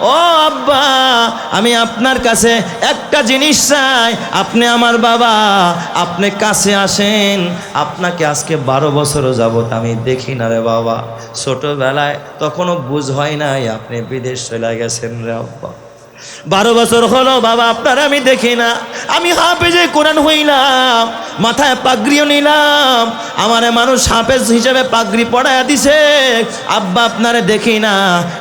ও আব্বা, আমি আপনার কাছে একটা জিনিস চাই। আপনি আমার বাবা, আপনি কাছে আসেন। আপনাকে আজকে বারো বছরও যাবত আমি দেখি না রে বাবা। ছোটবেলায় তখনও বুঝ হয় নাই, আপনি বিদেশ চলে গেছেন রে আব্বা। বারো বছর হলো, বাবা, আপনার আমি দেখি না। আমি হাফেজে কোরআন হইলাম, মাথায় পাগড়িও নিলাম, আমার মানুষ হাফেজ হিসেবে পাগড়ি পড়ায় দিছে। আব্বা, আপনারে দেখি না,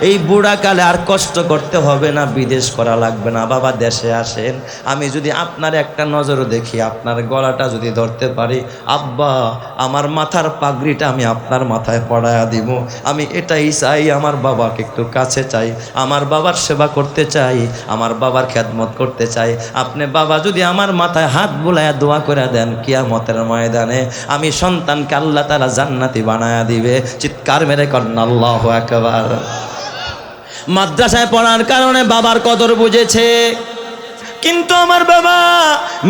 এই বুড়া কালে আর কষ্ট করতে হবে না, বিদেশ করা লাগবে না। বাবা, দেশে আসেন, আমি যদি আপনার একটা নজরও দেখি, আপনার গলাটা যদি ধরতে পারি, আব্বা, আমার মাথার পাগড়িটা আমি আপনার মাথায় পড়ায়া দিব। আমি এটাই চাই, আমার বাবাকে একটু কাছে চাই, আমার বাবার সেবা করতে চাই আমার বাবার খেদমত করতে চাই। আপনি বাবা, যদি আমার মাথায় হাত বুলায়া দোয়া করে দেন কিয়ামতের ময়দানে, আমি সন্তানকে আল্লাহ তারা জান্নাতি বানায়া দিবে। চিৎকার মেরে করেন আল্লাহ একবার মাদ্রাসায় পড়ার কারণে বাবার কদর বুঝেছে। কিন্তু আমার বাবা,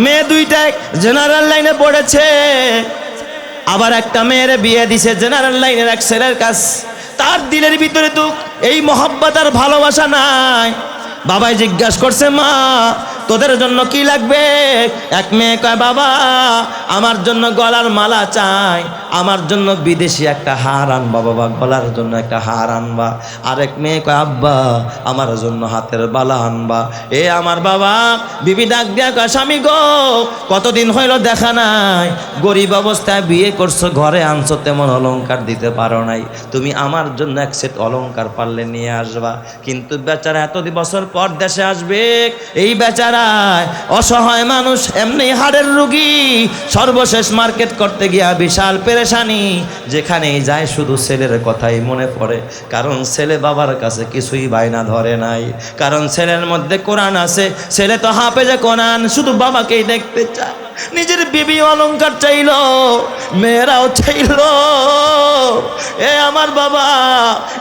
মেয়ে দুইটাই জেনারেল লাইনে পড়েছে। আবার একটা মেয়ের বিয়ে দিছে জেনারেল লাইনের এক ছেলের কাছ। তার দিলের ভিতরে তো এই মহব্বত আর ভালোবাসা নাই। বাবাই জিজ্ঞাসা করছে মা তোদের জন্য কি লাগবে? এক মেয়ে কয়, বাবা, আমার জন্য গলার মালা চাই। আমার জন্য বিদেশি একটা হার আনবা, বাবা, গলার জন্য একটা হার আনবা। আরেক মেয়ে কয়, আব্বা, আমার জন্য হাতের বালা আনবা। এ আমার বাবা, বিবি ডাক দিয়া কয়, স্বামী গো, কতদিন হইল দেখা নাই? গরিব অবস্থায় বিয়ে করছ, ঘরে আনছো, তেমন অলংকার দিতে পারো নাই। তুমি আমার জন্য এক সেট অলংকার পারলে নিয়ে আসবা। কিন্তু বেচারা এত বছর পর দেশে আসবে, এই বেচারায় অসহায় মানুষ, এমনি হাড়ের রুগী। সর্বশেষ মার্কেট করতে গিয়া বিশাল পেরেশানি। যেখানেই যায় শুধু ছেলের কথাই মনে পড়ে। কারণ ছেলে বাবার কাছে কিছুই বায়না ধরে নাই। কারণ ছেলের মধ্যে কোরআন আছে, ছেলে তো হাফেজে কোরআন, শুধু বাবাকেই দেখতে চায়। নিজের বিবি অলংকার চাইল, মেয়েরাও চাইল। এ আমার বাবা,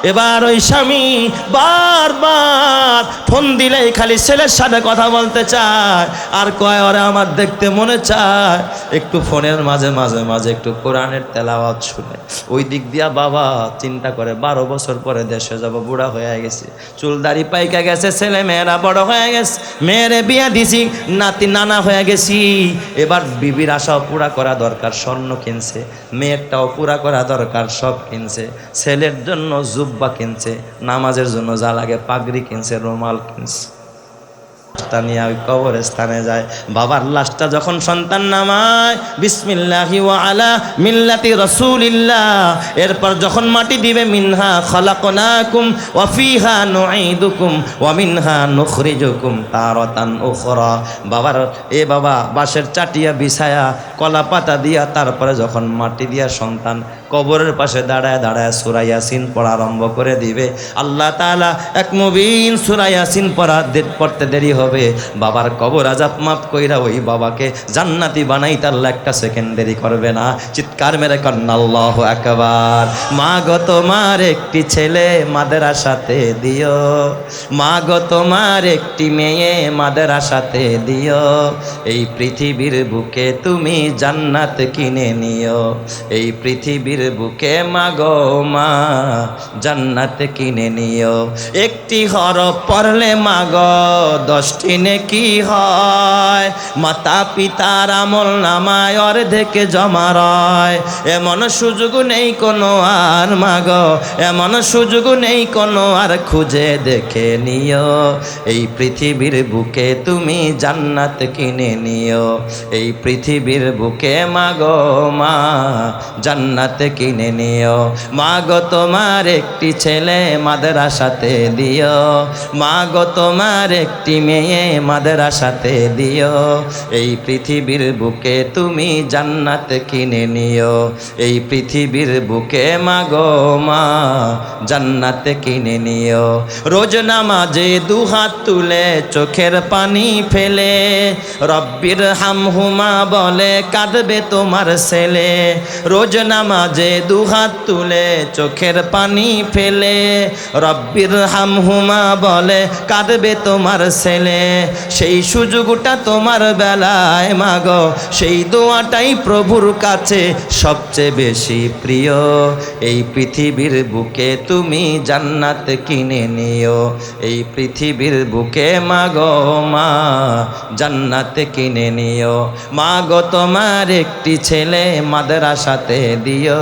এবার ওই স্বামী বারবার ফোন দিলেই খালি ছেলের সাথে কথা বলতে চায়? আর কয়, ওরা আমার দেখতে মনে চায়? একটু ফোনের মাঝে মাঝে মাঝে একটু কোরআনের তেলাওয়াত শুনে। ওই দিক দিয়া, বাবা, চিন্তা করে, বারো বছর পরে দেশে যাব, বুড়া হয়ে গেছে। চুলদারি পাইকা গেছে, ছেলে মেয়েরা বড় হয়ে গেছে। মেয়েরে বিয়া দিছি, নাতি নানা হয়ে গেছি। এবার বিবির আশাও পুরা করা দরকার, স্বর্ণ কিনছে। মেয়েরটাও পুরা করা দরকার, সব কিনছে। ছেলের জন্য জুব্বা কিনছে, নামাজের জন্য যা লাগে পাগড়ি কিনছে, রুমাল কিনছে। লাশটা নিয়ে যায়। বাবার লাশটা যখন সন্তান নামায়, বিসমিল্লাহি আলা মিল্লাতি রাসূলিল্লাহ। এরপর যখন মাটি দিবে, মিনহা খালাকনাকুম ওয়া ফিহা নুঈদুকুম ওয়া মিনহা নুখরিজুকুম তারাতান উখরা। বাবার, এ বাবা বাঁশের চাটিয়া, বিছায়া কলা পাতা দিয়া তারপরে যখন মাটি দিয়া সন্তান কবরের পাশে দাঁড়ায় দাঁড়ায় সুরা ইয়াসিন পড়া আরম্ভ করে দিবে। আল্লাহ তাআলা এক মুবিন সুরা ইয়াসিন পড়া পড়তে দেরি হবে। বাবার কবর আজাব মাফ কইরা ওই বাবাকে জান্নাতি বানাই আল্লাহ একটা সেকেন্ড দেরি করবে না। চিৎকার মেরে কন্যা, আল্লাহ একবার মা গো তোমার একটি ছেলে মাদের আশাতে দিও। মা গো তোমার একটি মেয়ে মাদের আশাতে দিও। এই পৃথিবীর বুকে তুমি জান্নাত কিনে নিও। এই পৃথিবীর বুকে, মা গো, মা, জান্নাত কিনে নিও। একটি হরফ পড়লে, মা গো, দশটি নেকি হয়। মাতা পিতার আমল নামায়, অর্ধেকে জমা রয়। এমন সুযোগ নেই কোনো আর মাগ এমন সুযোগ নেই কোনো আর, খুঁজে দেখে নিও। এই পৃথিবীর বুকে তুমি জান্নাত কিনে নিও। এই পৃথিবীর বুকে মাগো মা, জান্নাত কিনে নিও। মা গো তোমার একটি ছেলে মাদ্রাসাতে দিও। মা গো তোমার একটি মেয়ে মাদ্রাসাতে দিও। এই পৃথিবীর বুকে তুমি জান্নাত কিনে নিও। এই পৃথিবীর বুকে মাগো, মা, জান্নাত কিনে নিও। রোজ নামাজে দুহাত তুলে চোখের পানি ফেলে। রব্বির হামহুমা বলে, কাঁদবে তোমার ছেলে। রোজ নামাজে নামাজে দুহাত তুলে চোখের পানি ফেলে, রব্বির হামহুমা বলে, কাঁদবে তোমার ছেলে, সেই সুযোগটা তোমার বেলায় মাগো, সেই দোয়াটাই প্রভুর কাছে সবচেয়ে বেশি প্রিয়। এই পৃথিবীর বুকে তুমি জান্নাত কিনে নিও, এই পৃথিবীর বুকে মাগো মা জান্নাত কিনে নিও। মা গো তোমার একটি ছেলে মাদ্রাসাতে দিও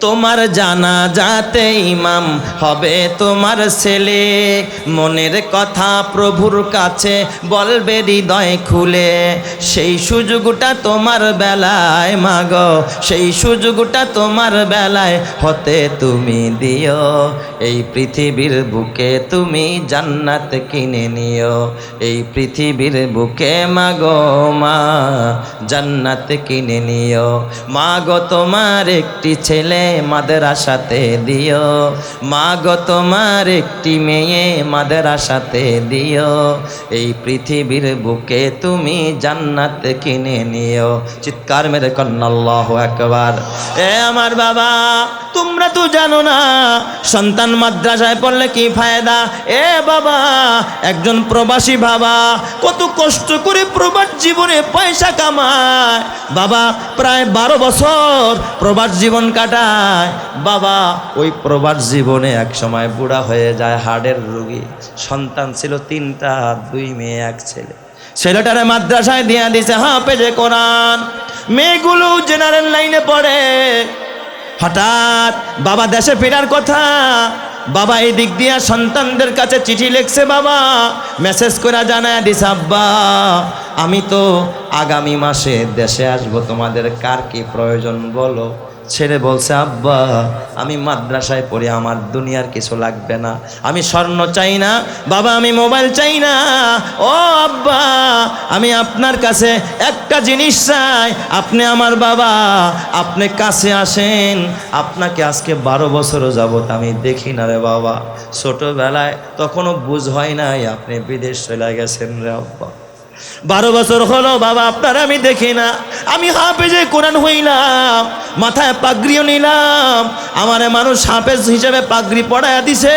তোমার জানা যাতে ইমাম হবে তোমার ছেলে। মনের কথা প্রভুর কাছে বলবে হৃদয় খুলে। সেই সুযোগটা তোমার বেলায়, মাগ, সেই সুযোগটা তোমার বেলায় হতে তুমি দিও। এই পৃথিবীর বুকে তুমি জান্নাত কিনে নিও। এই পৃথিবীর বুকে, মাগো, মা, জান্নাত কিনে নিও। মা গো তোমার একটি ছেলে মাদ্রাসাতে দিও। মা গো, তোমার একটি মেয়ে মাদ্রাসাতে দিও। এই পৃথিবীর বুকে তুমি জান্নাত কিনে নিও। চিৎকার মেরে কন্নাল্লাহ একবার এ আমার বাবা তোমরা তো জানো না, সন্তান মাদ্রাসায় পড়লে কি ফায়দা? এ বাবা, একজন প্রবাসী বাবা, কত কষ্ট করে প্রবাস জীবনে পয়সা কামায়। বাবা, প্রায় বারো বছর প্রবাস জীবন কাটায়। বাবা, ওই প্রবাস জীবনে এক সময় বুড়া হয়ে যায় হার্টের রোগী। সন্তান ছিল তিনটা, দুই মেয়ে, এক ছেলে। ছেলেটারে মাদ্রাসায় দিয়া দিছে, হাফেজে কোরআন। মেয়েগুলো জেনারেল লাইনে পড়ে। হঠাৎ বাবা দেশে ফেরার কথা। বাবা এই দিক দিয়া সন্তানদের কাছে চিঠি লিখছে বাবা। মেসেজ করে জানায়, দিস আব্বা, আমি তো আগামী মাসে দেশে আসব। তোমাদের কার কি প্রয়োজন বলো? ছেলে বলছে, আব্বা, আমি মাদ্রাসায় পড়ি, আমার দুনিয়ার কিছু লাগবে না। আমি স্বর্ণ চাই না, বাবা, আমি মোবাইল চাই না। ও আব্বা, আমি আপনার কাছে একটা জিনিস চাই। আপনি আমার বাবা, আপনি কাছে আসেন। আপনাকে আজকে বারো বছরও যাবত আমি দেখি না রে বাবা। ছোটবেলায় তখনও বুঝ হয় নাই, আপনি বিদেশ চলে গেছেন রে আব্বা। বারো বছর হলো, বাবা, আপনার আমি দেখি না। আমি হাফেজে কোরআন হইলাম, মাথায় পাগড়িও নিলাম, আমার মানুষ হাফেজ হিসেবে পাগড়ি পড়ায় দিছে।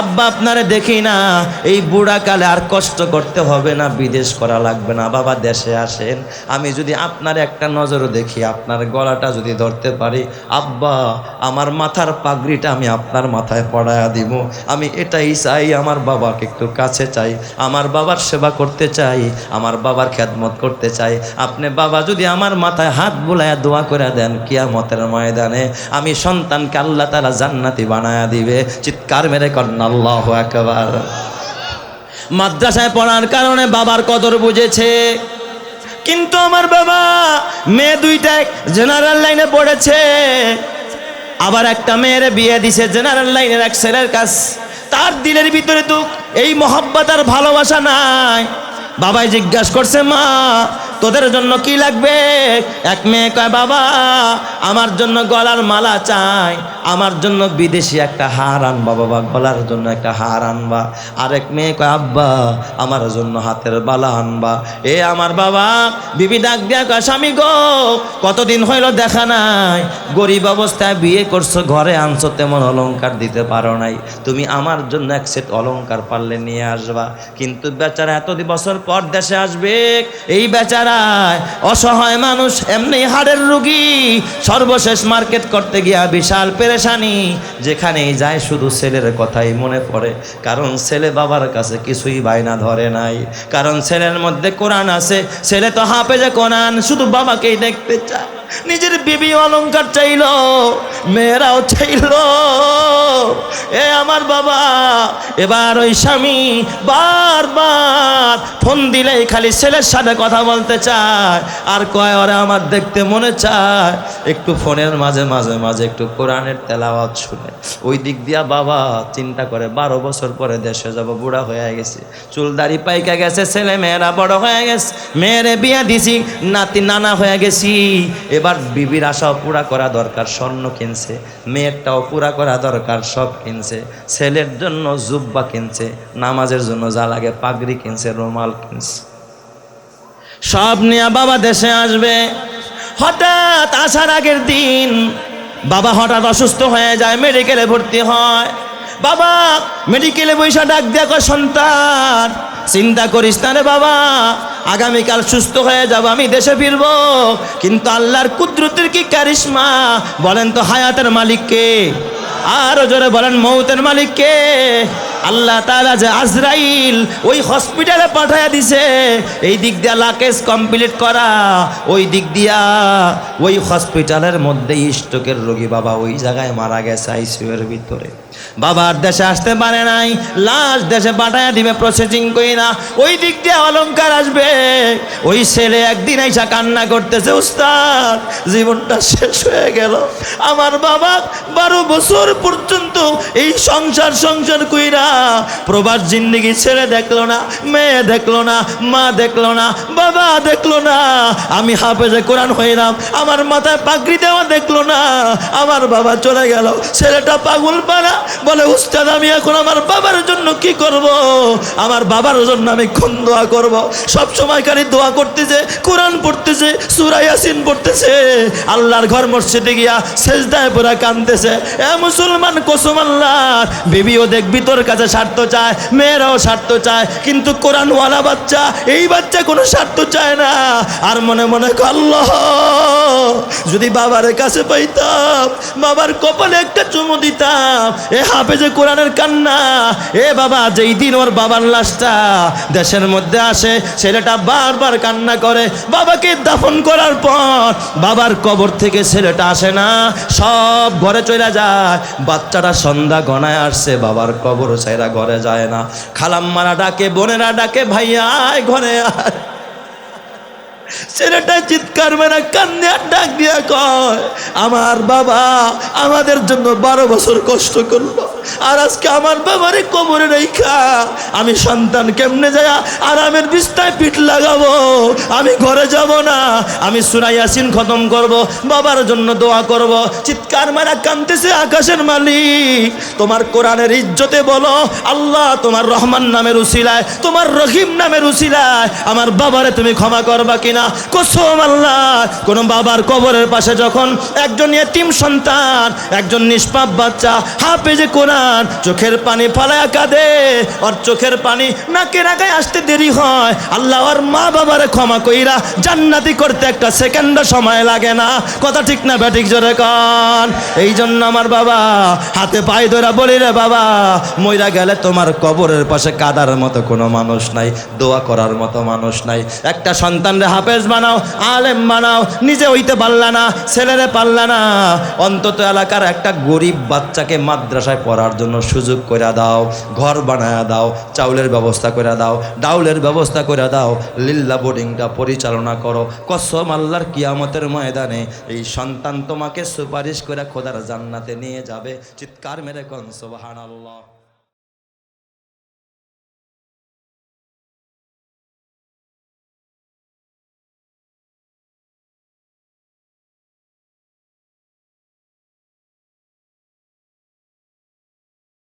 আব্বা আপনারে দেখি না, এই বুড়া কালে আর কষ্ট করতে হবে না, বিদেশ করা লাগবে না। বাবা, দেশে আসেন, আমি যদি আপনার একটা নজরও দেখি, আপনার গলাটা যদি ধরতে পারি, আব্বা, আমার মাথার পাগড়িটা আমি আপনার মাথায় পড়ায়া দিব। আমি এটাই চাই, আমার বাবাকে একটু কাছে চাই, আমার বাবার সেবা করতে চাই আমার বাবার খেদমত করতে চাই। আপনি বাবা, যদি আমার মাথায় হাত বুলায়া দোয়া করে দেন কিয়ামতের ময়দানে, আমি সন্তানকে আল্লাহ তারা জান্নাতি বানায়া দিবে। চিৎকার মেরে করেন, আল্লাহ একবার মাদ্রাসায় পড়ার কারণে বাবার কদর বুঝেছে। কিন্তু আমার বাবা, মেয়ে দুইটা জেনারেল লাইনে পড়েছে। আবার একটা মেয়ের বিয়ে দিছে জেনারেল লাইনের এক ছেলের কাছ। তার দিলের ভিতরে তো এই মহব্বত আর ভালোবাসা নাই। বাবাই জিজ্ঞাসা করছে মা তোদের জন্য কি লাগবে? এক মেয়ে কয়, বাবা, আমার জন্য গলার মালা চাই। আমার জন্য বিদেশি একটা হার আনবা, বাবা, গলার জন্য একটা হার আনবা। আরেক মেয়ে কয়, আব্বা, আমার জন্য হাতের বালা আনবা। এ আমার বাবা, বিবি ডাক দিয়া কয়, স্বামী গো, কতদিন হইল দেখা নাই? গরিব অবস্থায় বিয়ে করছ, ঘরে আনছো, তেমন অলংকার দিতে পারো নাই। তুমি আমার জন্য এক সেট অলংকার পারলে নিয়ে আসবা। কিন্তু বেচারা এত বছর পর দেশে আসবে, এই বেচারায় অসহায় মানুষ, এমনি হাড়ের রুগী। সর্বশেষ মার্কেট করতে গিয়া বিশাল পেরেশানি। যেখানেই যায় শুধু ছেলের কথাই মনে পড়ে। কারণ ছেলে বাবার কাছে কিছুই বায়না ধরে নাই। কারণ ছেলের মধ্যে কোরআন আছে, ছেলে তো হাঁপে যে কোরআন, শুধু বাবাকেই দেখতে চায়। নিজের বিবি অলংকার চাইল, মেয়েরাও চাইল। এ আমার বাবা, এবার ওই স্বামী বারবার ফোন দিলেই খালি ছেলের সাথে কথা বলতে চায়। আর কয়, ওরা আমার দেখতে মনে চায়। একটু ফোনের মাঝে মাঝে মাঝে একটু কোরআনের তেলাওয়াত শুনে। ওই দিক দিয়া বাবা চিন্তা করে, বারো বছর পরে দেশে যাব, বুড়া হয়ে গেছে। চুলদারি পাইকা গেছে, ছেলে মেয়েরা বড় হয়ে গেছে। মেয়েরে বিয়া দিছি, নাতি নানা হয়ে গেছি। এবার এবার বিবির আশাও পুরা করা দরকার, স্বর্ণ কিনছে। মেয়েরটাও পুরা করা দরকার, সব কিনছে। ছেলের জন্য জুব্বা কিনছে, নামাজের জন্য যা লাগে পাগড়ি কিনছে, রুমাল কিনছে। সব নিয়ে বাবা দেশে আসবে। হঠাৎ আসার আগের দিন বাবা হঠাৎ অসুস্থ হয়ে যায় মেডিকেলে ভর্তি হয়। বাবা মেডিকেলে বৈশা ডাক দেয়া সন্তান চিন্তা করিস না রে বাবা। আগামীকাল সুস্থ হয়ে যাব, আমি দেশে ফিরব। কিন্তু আল্লাহর কুদরতের কি কারিশমা? বলেন তো হায়াতের মালিককে। আর জোরে বলেন, মৌতের মালিককে। আল্লাহ তালা যে আজরাইল ওই হসপিটালে পাঠাইয়া দিছে, এই দিক দিয়া লাকেজ কমপ্লিট করা, ওই দিক দিয়া ওই হসপিটালের মধ্যে স্ট্রোকের রোগী বাবা ওই জায়গায় মারা গেছে আইসিউর ভিতরে। বাবার দেশে আসতে পারে নাই, লাশ দেশে পাঠাইয়া দিবে প্রসেসিং করি না, ওই দিক দিয়ে অলঙ্কার আসবে। ওই ছেলে একদিন আইসা কান্না করতেছে, উস্তাদ, জীবনটা শেষ হয়ে গেল। আমার বাবা বারো বছর পর্যন্ত এই সংসার সংসার কইরা প্রবাস জিন্দিগি ছেড়ে দেখল না, মেয়ে দেখল না, মা দেখল না, বাবা দেখল না। আমি হাফেজে কোরআন হইলাম, আমার মাথায় পাগড়ি দেওয়া দেখল না। আমার বাবা চলে গেল, ছেলেটা পাগল পানা বলে, উস্তাদ, আমি এখন আমার বাবার জন্য কি করব? আমার বাবার জন্য আমি কোন দোয়া করব? সব সময় খালি দোয়া করতেছে, কোরআন পড়তেছে, সূরা ইয়াসিন পড়তেছে। আল্লাহর ঘর মসজিদে গিয়া সেজদায় পুরা কাঁদতেছে। এ মুসলমান কসম আল্লাহর, বিবিও দেখবি তোর কাছে স্বার্থ চায় মেয়েরাও স্বার্থ চায় কিন্তু কোরআনওয়ালা বাচ্চা এই বাচ্চা কোনো স্বার্থ চায় না। আর মনে মনে কর, আল্লাহ যদি বাবার কাছে পাইতাম বাবার কপালে একটা চুমু দিতাম এ হাফেজে কোরআনের কান্না এ বাবা যেই দিন ওর বাবার লাশটা দেশের মধ্যে আসে ছেলেটা বারবার কান্না করে বাবাকে দাফন করার পর বাবার কবর থেকে ছেলেটা আসে না সব ঘরে চলে যায় বাচ্চাটা সন্ধ্যা গনায় আসছে বাবার কবর ছেড়া ঘরে যায় না। খালাম্মারা ডাকে, বোনেরা ডাকে, ভাইয়া, আয় ঘরে ছেলেটা চিৎকার মেরা আর ডাক দিয়া কয়, আমার বাবা আমাদের জন্য বারো বছর কষ্ট করল। আর আজকে আমার বাবারে কোমরে রেখা। আমি সন্তান কেমনে যায়? আরামের বিস্তায় পিঠ লাগাবো। আমি ঘরে যাব না। আমি সুরাই আসিন খতম করব। বাবার জন্য দোয়া করব। চিৎকার মেরা কান্দতেছে আকাশের মালিক। তোমার কোরআনের ইজ্জতে বলো, আল্লাহ তোমার রহমান নামের উসিলায়, তোমার রহিম নামের উসিলায়, আমার বাবারে তুমি ক্ষমা করবা কিনা? কসম আল্লাহ। কোন বাবার কবরের পাশে যখন একজন এতিম সন্তান, একজন নিষ্পাপ বাচ্চা হাফেজে কোরআন চোখের পানি ফালায়া কাঁদে ওর চোখের পানি নাকে নাকায় আসতে দেরি হয়। আল্লাহ ওর মা বাবারে ক্ষমা কইরা জান্নাতি করতে একটা সেকেন্ড সময় লাগে না। কথা ঠিক না ব্যাটিক জোরে কন। এই জন্য আমার বাবা, হাতে পায়ে ধরা বলি রে বাবা, মইরা গেলে তোমার কবরের পাশে কাদার মতো কোনো মানুষ নাই, দোয়া করার মতো মানুষ নাই। একটা সন্তানরে হাফেজ বানাও, আলেম বানাও, নিজে হইতে পারলা না, ছেলেরে পারলা না। অন্তত এলাকার একটা গরিব বাচ্চাকে মাদ্রাসায় পড়ার জন্য সুযোগ করে দাও, ঘর বানায় দাও, চাউলের ব্যবস্থা করে দাও, ডাউলের ব্যবস্থা করে দাও লিল্লা বোর্ডিংটা পরিচালনা করো। কসম আল্লাহর কিয়ামতের ময়দানে এই সন্তান তোমাকে সুপারিশ করে খোদার জান্নাতে নিয়ে যাবে। চিৎকার মেরে কন, সুবহানাল্লাহ।